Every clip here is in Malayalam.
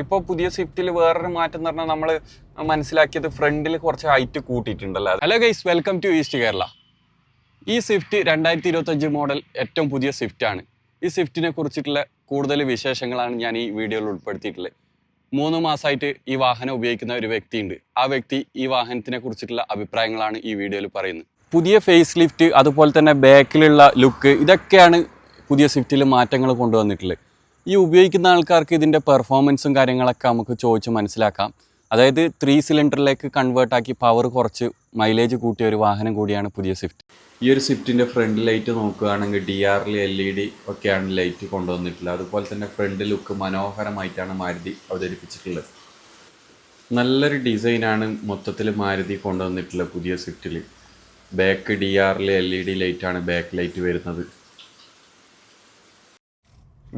ഇപ്പോൾ പുതിയ സ്വിഫ്റ്റിൽ വേറൊരു മാറ്റം എന്ന് പറഞ്ഞാൽ നമ്മൾ മനസ്സിലാക്കിയത് ഫ്രണ്ടിൽ കുറച്ച് height കൂട്ടിയിട്ടുണ്ടല്ലോ hello guys welcome to East Kerala. ഈ സ്വിഫ്റ്റ് രണ്ടായിരത്തി ഇരുപത്തഞ്ച് മോഡൽ ഏറ്റവും പുതിയ സ്വിഫ്റ്റ് ആണ് ഈ സ്വിഫ്റ്റിനെ കുറിച്ചിട്ടുള്ള കൂടുതൽ വിശേഷങ്ങളാണ് ഞാൻ ഈ വീഡിയോയിൽ ഉൾപ്പെടുത്തിയിട്ടുള്ളത്. മൂന്ന് മാസമായിട്ട് ഈ വാഹനം ഉപയോഗിക്കുന്ന ഒരു വ്യക്തിയുണ്ട്. ആ വ്യക്തി ഈ വാഹനത്തിനെ കുറിച്ചിട്ടുള്ള അഭിപ്രായങ്ങളാണ് ഈ വീഡിയോയിൽ പറയുന്നത്. പുതിയ ഫേസ് ലിഫ്റ്റ് അതുപോലെ തന്നെ ബാക്കിലുള്ള ലുക്ക് ഇതൊക്കെയാണ് പുതിയ സ്വിഫ്റ്റിൽ മാറ്റങ്ങൾ കൊണ്ടുവന്നിട്ടുള്ളത്. ഈ ഉപയോഗിക്കുന്ന ആൾക്കാർക്ക് ഇതിന്റെ പെർഫോമൻസും കാര്യങ്ങളൊക്കെ നമുക്ക് ചോദിച്ച് മനസ്സിലാക്കാം. അതായത് ത്രീ സിലിണ്ടറിലേക്ക് കൺവേർട്ട് ആക്കി പവർ കുറച്ച് മൈലേജ് കൂട്ടിയ ഒരു വാഹനം കൂടിയാണ് പുതിയ സ്വിഫ്റ്റ് ഈ ഒരു സ്വിഫ്റ്റിന്റെ ഫ്രണ്ട് ലൈറ്റ് നോക്കുകയാണെങ്കിൽ ഡി ആറിൽ എൽ ഇ ഡി ഒക്കെയാണ് ലൈറ്റ് കൊണ്ടുവന്നിട്ടുള്ളത്. അതുപോലെ തന്നെ ഫ്രണ്ട് ലുക്ക് മനോഹരമായിട്ടാണ് മാരുതി അവതരിപ്പിച്ചിട്ടുള്ളത്. നല്ലൊരു ഡിസൈനാണ് മൊത്തത്തിൽ മാരുതി കൊണ്ടുവന്നിട്ടുള്ളത് പുതിയ സ്വിഫ്റ്റിൽ ബാക്ക് ഡി ആറിൽ എൽ ഇ ഡി ലൈറ്റാണ് ബാക്ക് ലൈറ്റ് വരുന്നത്.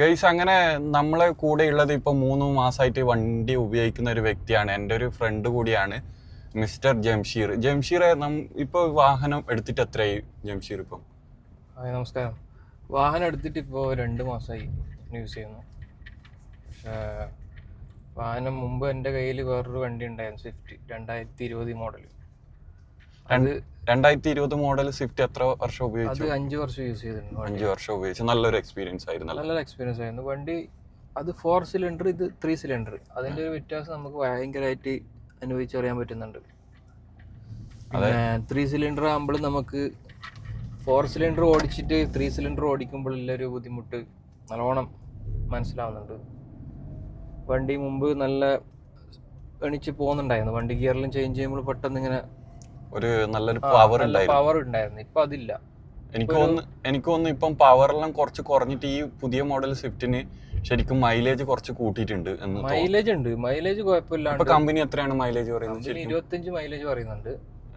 ഗൈസ് അങ്ങനെ നമ്മളെ കൂടെ ഉള്ളത് ഇപ്പം മൂന്ന് മാസമായിട്ട് വണ്ടി ഉപയോഗിക്കുന്ന ഒരു വ്യക്തിയാണ്. എന്റെ ഒരു ഫ്രണ്ട് കൂടിയാണ് മിസ്റ്റർ ജംഷീർ. ജംഷീർ ഇപ്പോൾ വാഹനം എടുത്തിട്ട് എത്രയായി ജംഷീർ ഇപ്പം? നമസ്കാരം. വാഹനം എടുത്തിട്ട് ഇപ്പോൾ രണ്ട് മാസമായി യൂസ് ചെയ്യുന്നു. വാഹനം മുമ്പ് എന്റെ കയ്യിൽ വേറൊരു വണ്ടി ഉണ്ടായിരുന്നു സ്വിഫ്റ്റ് രണ്ടായിരത്തി ഇരുപത് മോഡൽ രണ്ടായിരത്തി ഇരുപത് മോഡൽ സ്വിഫ്റ്റ് എത്ര വർഷം അത് ഉപയോഗിച്ചു അഞ്ച് വർഷം യൂസ് ചെയ്തിട്ടുണ്ട്. അഞ്ച് വർഷം ഉപയോഗിച്ചു നല്ലൊരു എക്സ്പീരിയൻസ് ആയിരുന്നു നല്ലൊരു എക്സ്പീരിയൻസ് ആയിരുന്നു. വണ്ടി അത് ഫോർ സിലിണ്ടർ ഇത് ത്രീ സിലിണ്ടർ അതിന്റെ ഒരു വ്യത്യാസം നമുക്ക് ഭയങ്കരമായിട്ട് അനുഭവിച്ചറിയാൻ പറ്റുന്നുണ്ട്. പിന്നെ ത്രീ സിലിണ്ടർ ആകുമ്പോൾ നമുക്ക് ഫോർ സിലിണ്ടർ ഓടിച്ചിട്ട് ത്രീ സിലിണ്ടർ ഓടിക്കുമ്പോഴുള്ള ഒരു ബുദ്ധിമുട്ട് നല്ലോണം മനസ്സിലാവുന്നുണ്ട്. വണ്ടി മുമ്പ് നല്ല എണിച്ച് പോകുന്നുണ്ടായിരുന്നു വണ്ടി ഗിയറിലും ചേഞ്ച് ചെയ്യുമ്പോൾ പെട്ടെന്ന് ഇങ്ങനെ ഒരു നല്ലൊരു പവർ ഉണ്ടായിരുന്നു. പവർ ഉണ്ടായിരുന്നു. ഇപ്പൊ അതില്ല. എനിക്ക് തോന്നുന്നു എനിക്ക് തോന്നുന്നു ഇപ്പം പവറെല്ലാം കുറച്ച് കുറഞ്ഞിട്ട് ഈ പുതിയ മോഡൽ സ്വിഫ്റ്റിന് ശരിക്കും മൈലേജ് കുറച്ച് കൂട്ടിയിട്ടുണ്ട് എന്ന് മൈലേജ് ഉണ്ട്. മൈലേജ് കുഴപ്പമില്ലാണ്ട് കമ്പനി എത്രയാണ് മൈലേജ് പറയുന്നത് ഇരുപത്തഞ്ച് മൈലേജ് പറയുന്നുണ്ട്.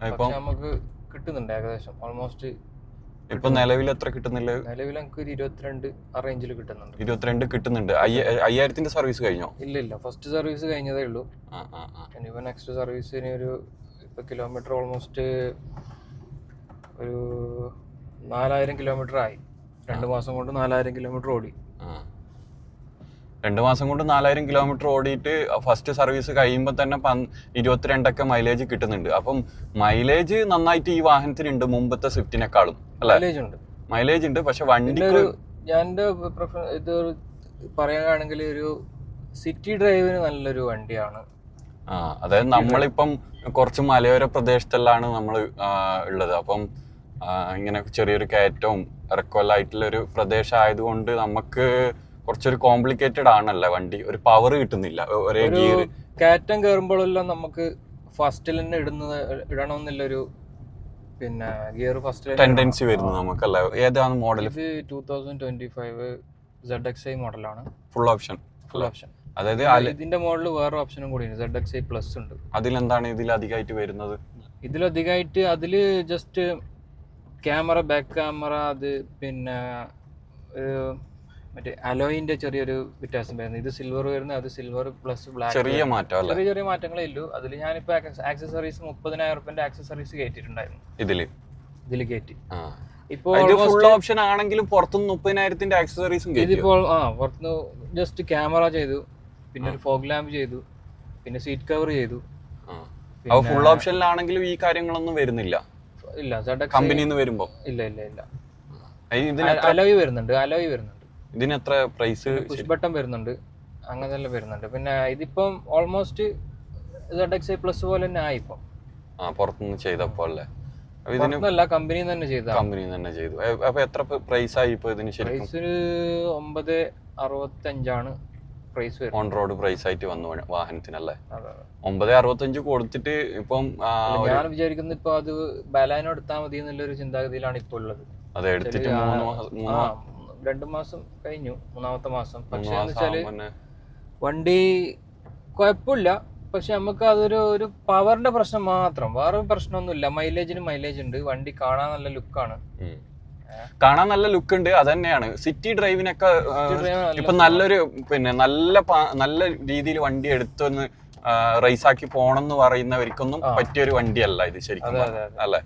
ഇപ്പം നമുക്ക് കിട്ടുന്നുണ്ട് ഏകദേശം. ഓൾമോസ്റ്റ് ഇപ്പൊ നിലവിൽ എത്ര കിട്ടുന്നില്ല? നിലവിൽ നമുക്ക് ഒരു ഇരുപത്തിരണ്ട് ആ റേഞ്ചിൽ കിട്ടുന്നുണ്ട്. ഇരുപത്തിരണ്ട് കിട്ടുന്നുണ്ട്. അയ്യ- അയ്യായിരത്തിന്റെ സർവീസ് കഴിഞ്ഞോ? ഇല്ല ഇല്ല ഫസ്റ്റ് സർവീസ് കഴിഞ്ഞതേ ഉള്ളൂ. ഇനിയിപ്പോൾ നെക്സ്റ്റ് സർവീസിന് ഒരു ഇപ്പൊ കിലോമീറ്റർ ഓൾമോസ്റ്റ് ഒരു നാലായിരം കിലോമീറ്റർ ആയി. രണ്ട് മാസം കൊണ്ട് നാലായിരം കിലോമീറ്റർ ഓടി. രണ്ട് മാസം കൊണ്ട് നാലായിരം കിലോമീറ്റർ ഓടിയിട്ട് ഫസ്റ്റ് സർവീസ് കഴിയുമ്പോൾ തന്നെ ഇരുപത്തിരണ്ടൊക്കെ മൈലേജ് കിട്ടുന്നുണ്ട്. അപ്പം മൈലേജ് നന്നായിട്ട് ഈ വാഹനത്തിനുണ്ട് മുമ്പത്തെ സ്വിഫ്റ്റിനെക്കാളും മൈലേജ് ഉണ്ട്. മൈലേജ് ഉണ്ട് പക്ഷെ വണ്ടി ഒരു ഞാൻ ഇത് പറയാനാണെങ്കിൽ ഒരു സിറ്റി ഡ്രൈവിന് നല്ലൊരു വണ്ടിയാണ്. ആ അതായത് നമ്മളിപ്പം കുറച്ച് മലയോര പ്രദേശത്തെല്ലാണ് നമ്മൾ ഉള്ളത്. അപ്പം ഇങ്ങനെ ചെറിയൊരു കയറ്റവും ഒരു പ്രദേശം ആയതുകൊണ്ട് നമുക്ക് കുറച്ചൊരു കോംപ്ലിക്കേറ്റഡ് ആണല്ലോ വണ്ടി. ഒരു പവർ കിട്ടുന്നില്ല ഒരേ ഒരു ഗിയർ കയറ്റം കയറുമ്പോഴെല്ലാം നമുക്ക് ഫസ്റ്റിൽ തന്നെ ഇടുന്നത് ഇടണമെന്നുള്ളൊരു പിന്നെ ഗിയർ ഫസ്റ്റ് ടെൻഡൻസി വരുന്നു നമുക്കല്ല? ഏതാണ് മോഡൽ ഇത് two thousand twenty five Z X I മോഡലാണ് ഫുൾ ഓപ്ഷൻ ഫുൾ ഓപ്ഷൻ അതായത് ഇതിന്റെ മോഡൽ വേറെ ഓപ്ഷനും കൂടിയുണ്ട്. സെഡ് എക്സ് ഐ പ്ലസ് ഉണ്ട്. അതിലെന്താണ് ഇതിൽ അധികമായിട്ട് വരുന്നത്? ഇതിലധികമായിട്ട് അതിൽ ജസ്റ്റ് ക്യാമറ ബാക്ക് ക്യാമറ അത് പിന്നെ മറ്റേ അലോയിന്റെ ചെറിയൊരു വ്യത്യാസം വരുന്നത്. ഇത് സിൽവർ വരുന്നത് അത് സിൽവർ പ്ലസ് ബ്ലാക്ക് ചെറിയ മാറ്റം ചെറിയ ചെറിയ മാറ്റങ്ങളേ ഉള്ളൂ അതിൽ ഞാനിപ്പോ ആക്സസറീസ് മുപ്പതിനായിരം റുപ്യന്റെ ആക്സസറീസ് കയറ്റിയിട്ടുണ്ടായിരുന്നു ഇതിൽ? ഇതിൽ കയറ്റി ഇപ്പോൾ ഇപ്പോ ഫുൾ ഓപ്ഷൻ ആണെങ്കിലും പുറത്തുനിന്ന് മുപ്പതിനായിരത്തിന്റെ ആക്സസറീസും കയറ്റി ഇതിപ്പോൾ ആ പുറത്തുനിന്ന് ജസ്റ്റ് ക്യാമറ ചെയ്തു. പിന്നെ ഒരു ഫോഗ് ലാമ്പ് ചെയ്തു. പിന്നെ സീറ്റ് കവർ ചെയ്തു. അപ്പൊ ഫുൾ ഓപ്ഷനിലാണെങ്കിലും ഈ കാര്യങ്ങളൊന്നും വരുന്നില്ല. ഇല്ല ZX കമ്പനിന്ന് നിന്ന് വരുമ്പോ. ഇല്ല ഇല്ല ഇല്ല. അയ് ഇതിന് എത്ര അലോയ് വരുന്നുണ്ട് അലോയ് വരുന്നുണ്ട്. ഇതിന് എത്ര പ്രൈസ് പുഷ് ബട്ടൺ വരുന്നുണ്ട് അങ്ങനെല്ലാം വരുന്നുണ്ട്. പിന്നെ ഇതിപ്പം ഓൾമോസ്റ്റ് ഐ പ്ലസ് പോലെ തന്നെ ആയി ഇപ്പം ആ പുറത്തുനിന്ന് ചെയ്തപ്പോ അല്ലേ? അപ്പൊ ഇതിന് പുറത്തുനിന്നല്ല കമ്പനി തന്നെ ചെയ്ത കമ്പനി തന്നെ ചെയ്തു. എ- അപ്പൊ എത്ര പ്രൈസ് ആയി ഇപ്പൊ ഇതിന് ശരിക്കും? പ്രൈസ് ഒമ്പത് അറുപത്തഞ്ചാണ്. പ്രൈസ് ഓൺ റോഡ് പ്രൈസ് ആയിട്ട് വന്നു വാഹനത്തിനല്ലേ. ഒമ്പത് അറുപത്തഞ്ച് കൊടുത്തിട്ട് ഇപ്പം ഞാൻ വിചാരിക്കുന്നത് ഇപ്പൊ അത് ബലാനോ എടുത്താൽ മതി എന്നുള്ളൊരു ചിന്താഗതിയിലാണ് ഇപ്പോൾ ഉള്ളത്. അതെ എടുത്തിട്ട് രണ്ടു മാസം കഴിഞ്ഞു മൂന്നാമത്തെ മാസം. പക്ഷെ വെച്ചാൽ വണ്ടി കുഴപ്പമില്ല. പക്ഷെ നമുക്ക് അതൊരു ഒരു പവറിന്റെ പ്രശ്നം മാത്രം. വേറെ പ്രശ്നമൊന്നുമില്ല. മൈലേജിന് മൈലേജ് ഉണ്ട്. വണ്ടി കാണാൻ നല്ല ലുക്കാണ്. കാണാൻ നല്ല ലുക്ക് ഉണ്ട് അത് തന്നെയാണ് സിറ്റി ഡ്രൈവിനൊക്കെ ഇപ്പൊ നല്ലൊരു പിന്നെ നല്ല നല്ല രീതിയിൽ വണ്ടി എടുത്തൊന്ന് റേസ് ആക്കി പോണം എന്ന് പറയുന്നവർക്കൊന്നും. പറ്റിയൊരു വണ്ടിയല്ല ഇത് ശരിക്കും അല്ലേ?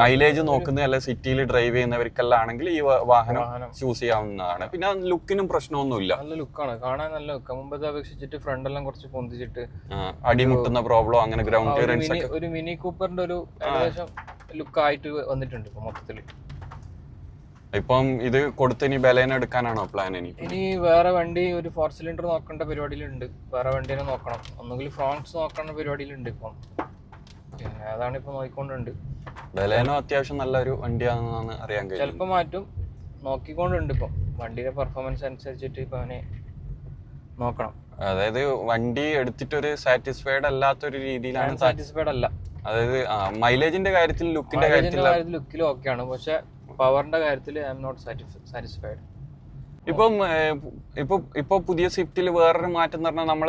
മൈലേജ് നോക്കുന്ന അല്ലെ സിറ്റിയിൽ ഡ്രൈവ് ചെയ്യുന്നവർക്കെല്ലാം ആണെങ്കിൽ ഈ വാഹനം ചൂസ് ചെയ്യാവുന്നതാണ്. പിന്നെ ലുക്കിനും പ്രശ്നമൊന്നുമില്ല. നല്ല ലുക്കാണ് കാണാൻ നല്ല ലുക്ക് മുമ്പത്തെ അപേക്ഷിച്ചിട്ട് ഫ്രണ്ട് എല്ലാം കുറച്ച് പൊന്തിച്ചിട്ട് അടിമുട്ടുന്ന പ്രോബ്ലം അങ്ങനെ ഗ്രൗണ്ട് ക്ലിയറൻസ് ഒരു മിനി കൂപ്പറിന്റെ ഒരു ഏകദേശം ലുക്കായിട്ട് വന്നിട്ടുണ്ട് മൊത്തത്തിൽ. ഇപ്പം ഇത് കൊടുത്ത് ഇനി ബലേന എടുക്കാനാണോ പ്ലാൻ ഇനി? ഇനി വേറെ വണ്ടി ഒരു ഫോർ സിലിണ്ടർ നോക്കേണ്ട പരിപാടിയിലുണ്ട്. വേറെ വണ്ടിനെ നോക്കണം. ഒന്നുകിൽ ഫ്രോൺസ് നോക്കേണ്ട പരിപാടിയിലുണ്ട് ഇപ്പം. പിന്നെ അതാണ് ഇപ്പൊ നോക്കിക്കൊണ്ടുണ്ട്. ബലേനോ അത്യാവശ്യം നല്ലൊരു വണ്ടിയാണെന്നാണ് അറിയാൻ കഴിയും ചിലപ്പോൾ മാറ്റും. നോക്കിക്കൊണ്ടുണ്ട് ഇപ്പം. വണ്ടിയുടെ പെർഫോമൻസ് അനുസരിച്ചിട്ട് ഇപ്പൊ അവനെ നോക്കണം. അതായത് വണ്ടി എടുത്തിട്ട് ഒരു സാറ്റിസ്ഫൈഡ് അല്ലാത്തൊരു രീതിയിലാണ് സാറ്റിസ്ഫൈഡ് അല്ല. അതായത് മൈലേജിന്റെ കാര്യത്തിൽ ലുക്കിന്റെ കാര്യത്തിൽ ലുക്കിലും ഓക്കെയാണ് പക്ഷെ പവറിന്റെ കാര്യത്തിൽ ഐ എം നോട്ട് സാറ്റിസ്ഫൈഡ് ഇപ്പം ഇപ്പൊ ഇപ്പൊ പുതിയ സ്വിഫ്റ്റിൽ വേറൊരു മാറ്റം എന്ന് പറഞ്ഞാൽ നമ്മൾ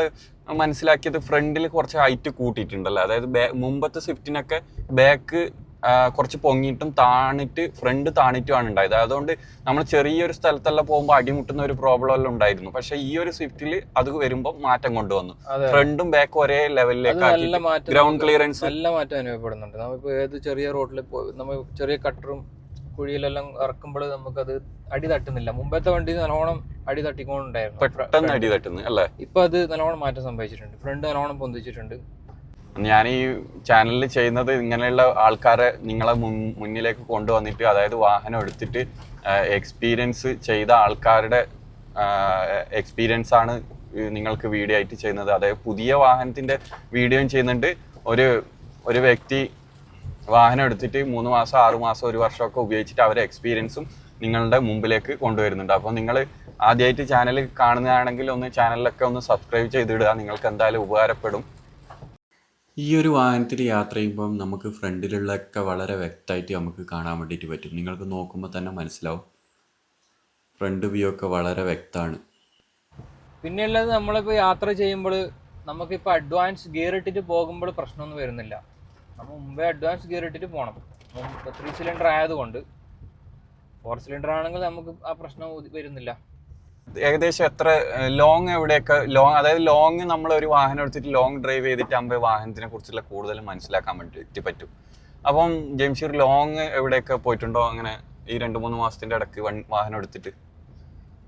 മനസ്സിലാക്കിയത് ഫ്രണ്ടിൽ കുറച്ച് ഹൈറ്റ് കൂട്ടിയിട്ടുണ്ടല്ലോ. അതായത് മുമ്പത്തെ സ്വിഫ്റ്റിനൊക്കെ ബാക്ക് കുറച്ച് പൊങ്ങിയിട്ടും താണിട്ട് ഫ്രണ്ട് താണിട്ടുമാണ് ഉണ്ടായത്. അതുകൊണ്ട് നമ്മൾ ചെറിയൊരു സ്ഥലത്തെല്ലാം പോകുമ്പോൾ അടിമുട്ടുന്ന ഒരു പ്രോബ്ലം എല്ലാം ഉണ്ടായിരുന്നു. പക്ഷെ ഈ ഒരു സ്വിഫ്റ്റിൽ അത് വരുമ്പോൾ മാറ്റം കൊണ്ടുവന്നു. ഫ്രണ്ടും ബാക്കും ഒരേ ലെവലിലേക്ക് ഗ്രൗണ്ട് ക്ലിയറൻസ് നല്ല മാറ്റം അനുഭവപ്പെടുന്നുണ്ട്. നമ്മളിപ്പോ ഏത് ചെറിയ റോഡിൽ നമ്മൾ ചെറിയ കട്ടറും കുഴിയിലെല്ലാം ഇറക്കുമ്പോൾ നമുക്കത് അടി തട്ടുന്നില്ല. മുമ്പത്തെ വണ്ടി നല്ലോണം അടി തട്ടിക്കൊണ്ടുണ്ടായിരുന്നു. പെട്ടെന്ന് അടി തട്ടുന്നു അല്ലേ? ഇപ്പൊ അത് നല്ലോണം മാറ്റം സംഭവിച്ചിട്ടുണ്ട്. ഫ്രണ്ട് നല്ലോണം പൊന്തിച്ചിട്ടുണ്ട്. ഞാൻ ഈ ചാനലിൽ ചെയ്യുന്നത് ഇങ്ങനെയുള്ള ആൾക്കാരെ നിങ്ങളെ മുന്നിലേക്ക് കൊണ്ടുവന്നിട്ട് അതായത് വാഹനം എടുത്തിട്ട് എക്സ്പീരിയൻസ് ചെയ്ത ആൾക്കാരുടെ എക്സ്പീരിയൻസ് ആണ് നിങ്ങൾക്ക് വീഡിയോ ആയിട്ട് ചെയ്യുന്നത്. അതായത് പുതിയ വാഹനത്തിന്റെ വീഡിയോയും ചെയ്യുന്നുണ്ട്. ഒരു ഒരു വ്യക്തി വാഹനം എടുത്തിട്ട് മൂന്ന് മാസം ആറു മാസം ഒരു വർഷമൊക്കെ ഉപയോഗിച്ചിട്ട് അവരെ എക്സ്പീരിയൻസും നിങ്ങളുടെ മുമ്പിലേക്ക് കൊണ്ടുവരുന്നുണ്ട്. അപ്പോൾ നിങ്ങൾ ആദ്യമായിട്ട് ചാനൽ കാണുന്നതാണെങ്കിൽ ഒന്ന് ചാനലിലൊക്കെ ഒന്ന് സബ്സ്ക്രൈബ് ചെയ്തിടുക. നിങ്ങൾക്ക് എന്തായാലും ഉപകാരപ്പെടും. ഈ ഒരു വാഹനത്തിൽ യാത്ര ചെയ്യുമ്പം നമുക്ക് ഫ്രണ്ടിലുള്ളതൊക്കെ വളരെ വ്യക്തമായിട്ട് നമുക്ക് കാണാൻ വേണ്ടിയിട്ട് പറ്റും. നിങ്ങൾക്ക് നോക്കുമ്പോൾ തന്നെ മനസ്സിലാവും. ഫ്രണ്ട് വ്യൂ ഒക്കെ വളരെ വ്യക്തമാണ്. പിന്നെ ഉള്ളത് നമ്മളിപ്പോ യാത്ര ചെയ്യുമ്പോൾ നമുക്കിപ്പോൾ അഡ്വാൻസ് ഗിയർ ഇട്ടിട്ട് പോകുമ്പോൾ പ്രശ്നമൊന്നും വരുന്നില്ല. നമ്മൾ മുമ്പേ അഡ്വാൻസ് ഗിയർ ഇട്ടിട്ട് പോകണം ത്രീ സിലിണ്ടർ ആയതുകൊണ്ട് ഫോർ സിലിണ്ടർ ആണെങ്കിൽ നമുക്ക് ആ പ്രശ്നം വരുന്നില്ല. ഏകദേശം എത്ര ലോങ് എവിടെയൊക്കെ ലോങ് അതായത് ലോങ് നമ്മൾ ഒരു വാഹനം എടുത്തിട്ട് ലോങ് ഡ്രൈവ് ചെയ്തിട്ട് ആകുമ്പോൾ വാഹനത്തിനെ കുറിച്ചുള്ള കൂടുതൽ മനസ്സിലാക്കാൻ വേണ്ടി പറ്റും. അപ്പം ജംഷീർ ലോങ് എവിടെയൊക്കെ പോയിട്ടുണ്ടോ അങ്ങനെ ഈ രണ്ട് മൂന്ന് മാസത്തിന്റെ ഇടയ്ക്ക് വൺ- വാഹനം എടുത്തിട്ട്?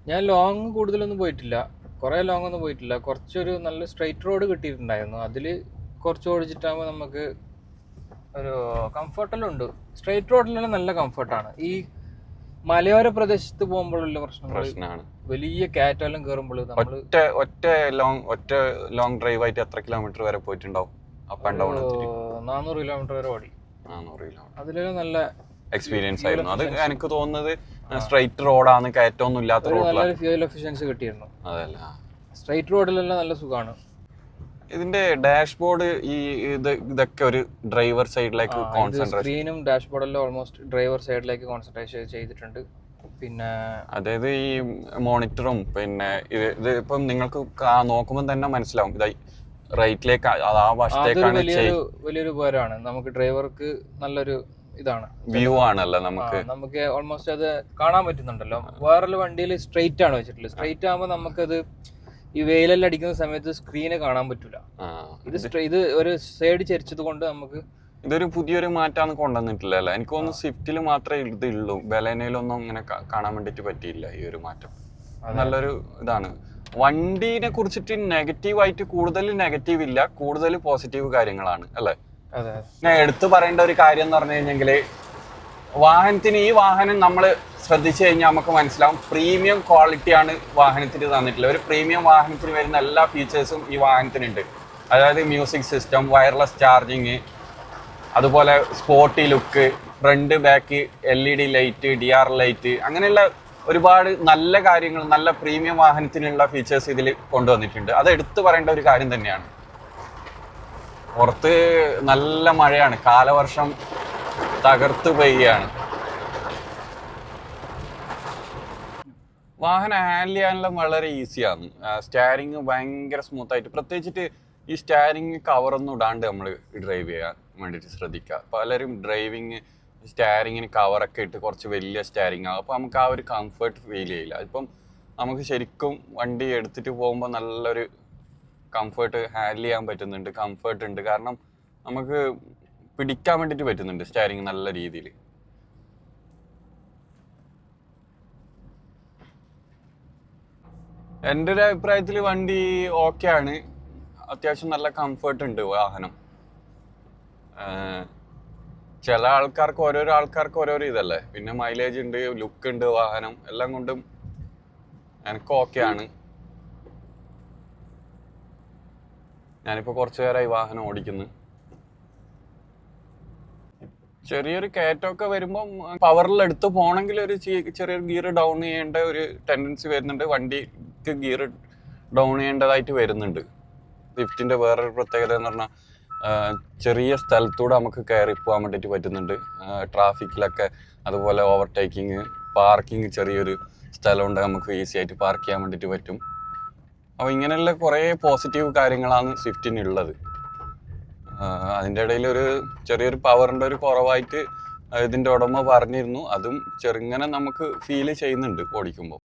ഞാൻ ലോങ് കൂടുതലൊന്നും പോയിട്ടില്ല. കുറേ ലോങ് ഒന്നും പോയിട്ടില്ല. കുറച്ചൊരു നല്ല സ്ട്രൈറ്റ് റോഡ് കിട്ടിയിട്ടുണ്ടായിരുന്നു. അതിൽ കുറച്ച് ഓടിച്ചിട്ടാകുമ്പോൾ നമുക്ക് ഒരു കംഫർട്ടെല്ലാം ഉണ്ട് സ്ട്രൈറ്റ് റോഡിലെല്ലാം നല്ല കംഫർട്ടാണ് ഈ മലയോര പ്രദേശത്ത് പോകുമ്പോഴുള്ള പ്രശ്നം പ്രശ്നമാണ് വലിയ കാറ്റെല്ലാം കയറുമ്പോൾ ഒറ്റ ഒറ്റ ലോങ് ഒറ്റ ലോങ് ഡ്രൈവ് ആയിട്ട് എത്ര കിലോമീറ്റർ വരെ പോയിട്ടുണ്ടാവും? അപ്പ് ആൻഡ് ഡൗൺ നാനൂറ് കിലോമീറ്റർ വരെ ഓടി. നാനൂറ് കിലോമീറ്റർ അതിലൊരു നല്ല എക്സ്പീരിയൻസ് ആയിരുന്നു. അത് എനിക്ക് തോന്നുന്നത് സ്ട്രൈറ്റ് റോഡാണ് കയറ്റമൊന്നും ഇല്ലാത്ത റോഡിലാണ് ഫ്യൂൽ എഫിഷ്യൻസി കിട്ടിയിരുന്നു. അതല്ല സ്ട്രൈറ്റ് റോഡിലെല്ലാം നല്ല സുഖമാണ് ഇതിന്റെ ഡാഷ്ബോർഡ് ഈ ഇത് ഇതൊക്കെ ഒരു ഡ്രൈവർ സൈഡിലേക്ക് കോൺസെൻട്രേഷൻ സ്ക്രീനും ഡാഷ്ബോർഡെല്ലാം ഓൾമോസ്റ്റ് ഡ്രൈവർ സൈഡിലേക്ക് കോൺസെൻട്രേഷൻ ചെയ്തിട്ടുണ്ട്. പിന്നെ അതായത് ഈ മോണിറ്ററും പിന്നെ ഇത് ഇപ്പം നിങ്ങൾക്ക് നോക്കുമ്പോൾ തന്നെ മനസ്സിലാവും. ഇതായി റൈറ്റിലേക്ക് ആ വശത്തേക്കാണ് വലിയൊരു ഉപകാരമാണ്. നമുക്ക് ഡ്രൈവർക്ക് നല്ലൊരു ഇതാണ്. വ്യൂ ആണല്ലോ നമുക്ക്. നമുക്ക് ഓൾമോസ്റ്റ് അത് കാണാൻ പറ്റുന്നുണ്ടല്ലോ. വേറൊരു വണ്ടിയിൽ സ്ട്രെയിറ്റ് ആണ് വെച്ചിട്ടുള്ളത്. സ്ട്രെയിറ്റ് ആകുമ്പോൾ നമുക്കത് ഈ വെയിലെല്ലാം അടിക്കുന്ന സമയത്ത് സ്ക്രീന് കാണാൻ പറ്റൂല. ഇത് ഇത് ഒരു സൈഡ് ചരിച്ചത് കൊണ്ട് നമുക്ക് ഇതൊരു പുതിയൊരു മാറ്റാന്ന് കൊണ്ടുവന്നിട്ടില്ല അല്ലേ? എനിക്ക് തോന്നുന്നു സ്വിഫ്റ്റിൽ മാത്രമേ ഇത് ഉള്ളൂ ബലേനയിലൊന്നും അങ്ങനെ കാണാൻ വേണ്ടിയിട്ട് പറ്റിയില്ല ഈ ഒരു മാറ്റം. നല്ലൊരു ഇതാണ്. വണ്ടീനെ കുറിച്ചിട്ട് നെഗറ്റീവ് ആയിട്ട് കൂടുതൽ നെഗറ്റീവ് ഇല്ല കൂടുതൽ പോസിറ്റീവ് കാര്യങ്ങളാണ് അല്ലേ? ഞാൻ എടുത്തു പറയേണ്ട ഒരു കാര്യം എന്ന് പറഞ്ഞു കഴിഞ്ഞെങ്കിൽ വാഹനത്തിന് ഈ വാഹനം നമ്മൾ ശ്രദ്ധിച്ചു കഴിഞ്ഞാൽ നമുക്ക് മനസ്സിലാവും. പ്രീമിയം ക്വാളിറ്റിയാണ് വാഹനത്തിന് തന്നിട്ടുള്ളത്. ഒരു പ്രീമിയം വാഹനത്തിന് വരുന്ന എല്ലാ ഫീച്ചേഴ്സും ഈ വാഹനത്തിനുണ്ട്. അതായത് മ്യൂസിക് സിസ്റ്റം വയർലെസ് ചാർജിങ് അതുപോലെ sporty look front back L E D light D R light അങ്ങനെയുള്ള ഒരുപാട് നല്ല കാര്യങ്ങൾ നല്ല പ്രീമിയം വാഹനത്തിനുള്ള ഫീച്ചേഴ്സ് ഇതിൽ കൊണ്ടുവന്നിട്ടുണ്ട്. അത് എടുത്തു പറയേണ്ട ഒരു കാര്യം തന്നെയാണ്. പുറത്ത് നല്ല മഴയാണ്. കാലവർഷം തകർത്ത് പെയ്യാണ്. വാഹനം ഹാൻഡിൽ ചെയ്യാനെല്ലാം വളരെ ഈസിയാണ് സ്റ്റാരിങ് ഭയങ്കര സ്മൂത്ത് ആയിട്ട്. പ്രത്യേകിച്ചിട്ട് ഈ സ്റ്റാരിങ് കവറൊന്നും ഇടാണ്ട് നമ്മൾ ഡ്രൈവ് ചെയ്യാൻ വേണ്ടിയിട്ട് ശ്രദ്ധിക്കുക. പലരും ഡ്രൈവിങ് സ്റ്റാരിങ്ങിന് കവറൊക്കെ ഇട്ട് കുറച്ച് വലിയ സ്റ്റാരിങ് ആകും അപ്പോൾ നമുക്ക് ആ ഒരു കംഫർട്ട് ഫീൽ ചെയ്യില്ല. ഇപ്പം നമുക്ക് ശരിക്കും വണ്ടി എടുത്തിട്ട് പോകുമ്പോൾ നല്ലൊരു കംഫർട്ട് ഹാൻഡിൽ ചെയ്യാൻ പറ്റുന്നുണ്ട് കംഫർട്ട് ഉണ്ട്. കാരണം നമുക്ക് പിടിക്കാൻ വേണ്ടിയിട്ട് പറ്റുന്നുണ്ട് സ്റ്റാരിങ് നല്ല രീതിയിൽ എന്റെ ഒരു അഭിപ്രായത്തിൽ വണ്ടി ഓക്കെ ആണ്. അത്യാവശ്യം നല്ല കംഫർട്ട് ഉണ്ട് വാഹനം. ചില ആൾക്കാർക്ക് ഓരോരോ ആൾക്കാർക്ക് ഓരോരോ ഇതല്ലേ? പിന്നെ മൈലേജ് ഉണ്ട് ലുക്ക് ഉണ്ട് വാഹനം എല്ലാം കൊണ്ടും എനിക്ക് ഓക്കെ ആണ്. ഞാനിപ്പോൾ കുറച്ചു നേരമായി വാഹനം ഓടിക്കുന്നു. ചെറിയൊരു കയറ്റമൊക്കെ വരുമ്പം പവറിൽ എടുത്ത് പോകണമെങ്കിൽ ഒരു ചെറിയൊരു ഗിയർ ഡൗൺ ചെയ്യേണ്ട ഒരു ടെൻഡൻസി വരുന്നുണ്ട്. വണ്ടിക്ക് ഗിയർ ഡൗൺ ചെയ്യേണ്ടതായിട്ട് വരുന്നുണ്ട്. സ്വിഫ്റ്റിന്റെ വേറൊരു പ്രത്യേകത എന്ന് പറഞ്ഞാൽ ചെറിയ സ്ഥലത്തൂടെ നമുക്ക് കയറി പോകാൻ വേണ്ടിയിട്ട് പറ്റുന്നുണ്ട്. ട്രാഫിക്കിലൊക്കെ അതുപോലെ ഓവർടേക്കിങ് പാർക്കിംഗ് ചെറിയൊരു സ്ഥലമുണ്ട് നമുക്ക് ഈസി ആയിട്ട് പാർക്ക് ചെയ്യാൻ വേണ്ടിയിട്ട് പറ്റും. അപ്പോൾ ഇങ്ങനെയുള്ള കുറേ പോസിറ്റീവ് കാര്യങ്ങളാണ് സ്വിഫ്റ്റിനുള്ളത് അതിന്റെ ഇടയിൽ ഒരു ചെറിയൊരു പവറിന്റെ ഒരു കുറവായിട്ട് ഇതിന്റെ ഉടമ പറഞ്ഞിരുന്നു. അതും ചെറുങ്ങനെ നമുക്ക് ഫീൽ ചെയ്യുന്നുണ്ട് ഓടിക്കുമ്പോൾ